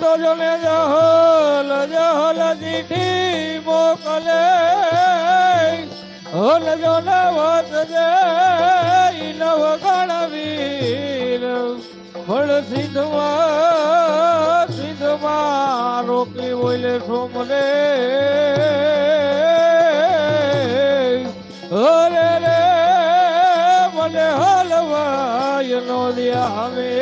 તો જોને જહોલ જહોલ ચીઠી મોકલે. હોલ જોને વાત દે નવ ગણવીર. ફળ સિદ્ધમાં સિદ્ધમાં રોકી બોલે સોમરે હરે રે, મને હલવાય નો દિયા હવે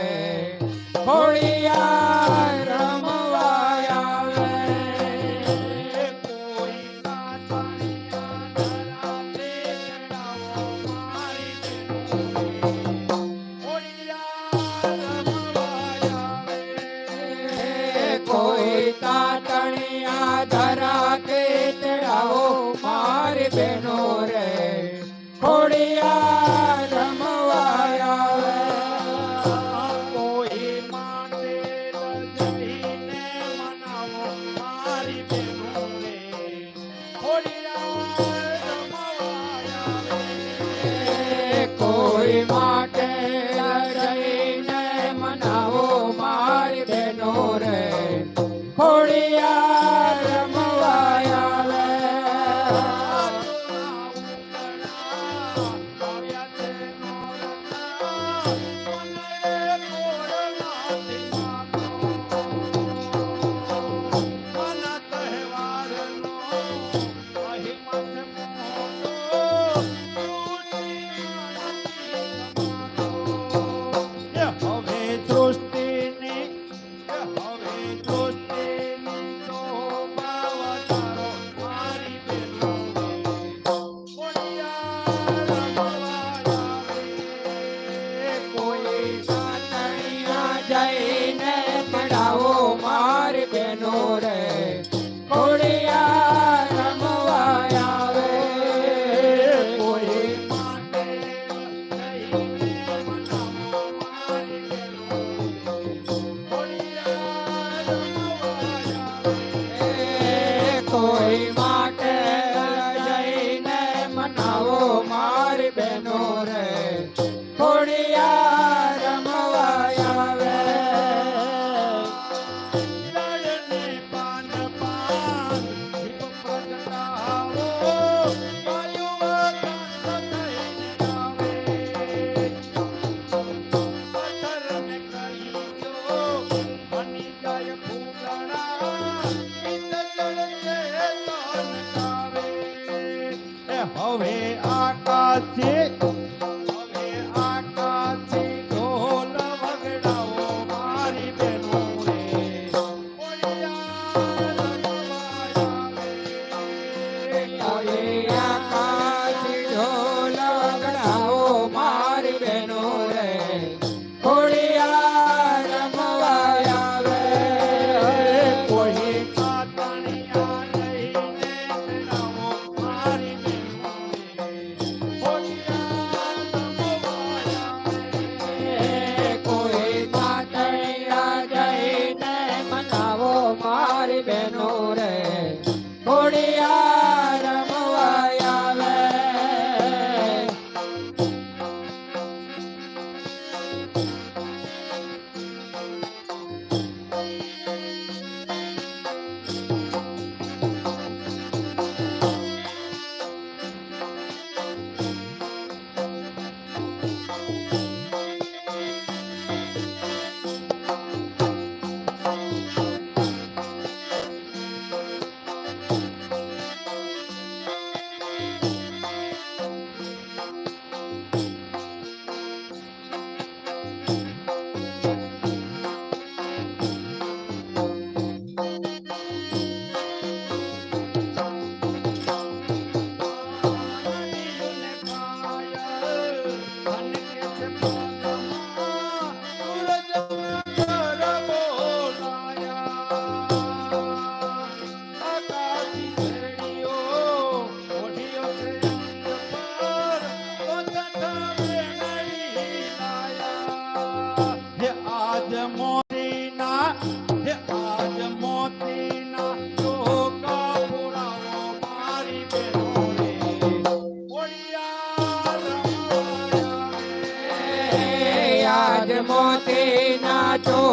हवे आकाशे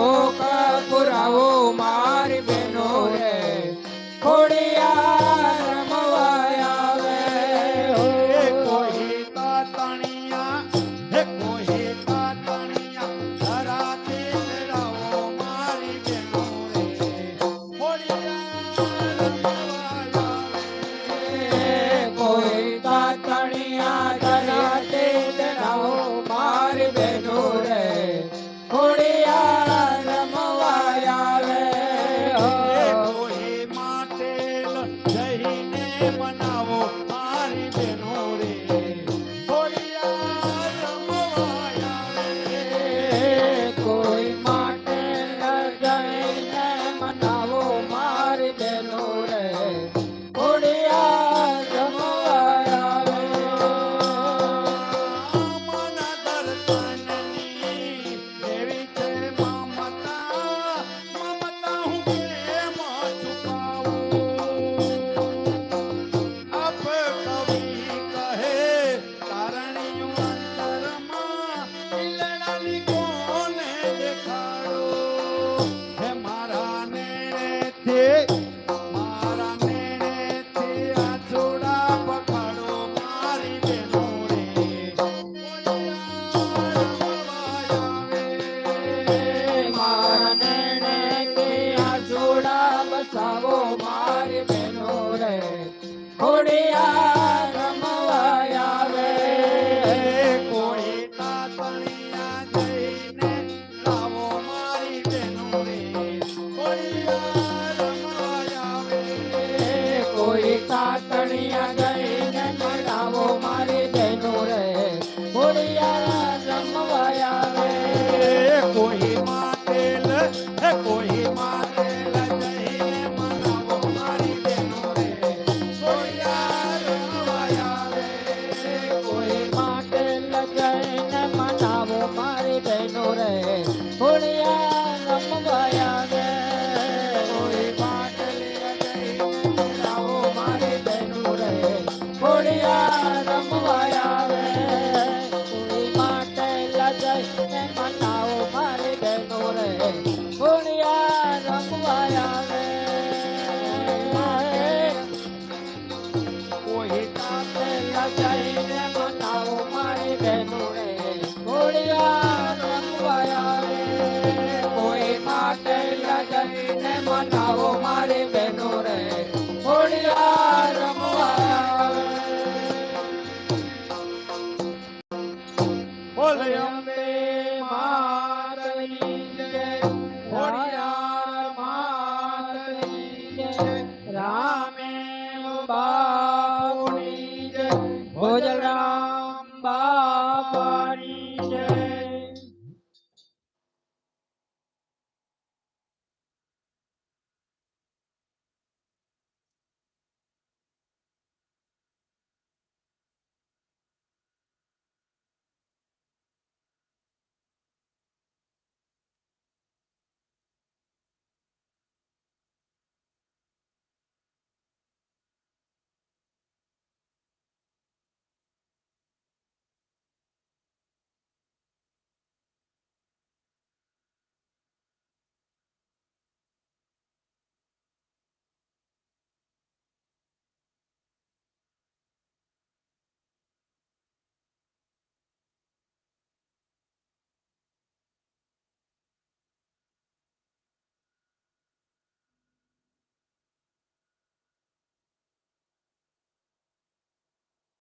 Oh. hey. ખોડિયા કોઈ માટેલ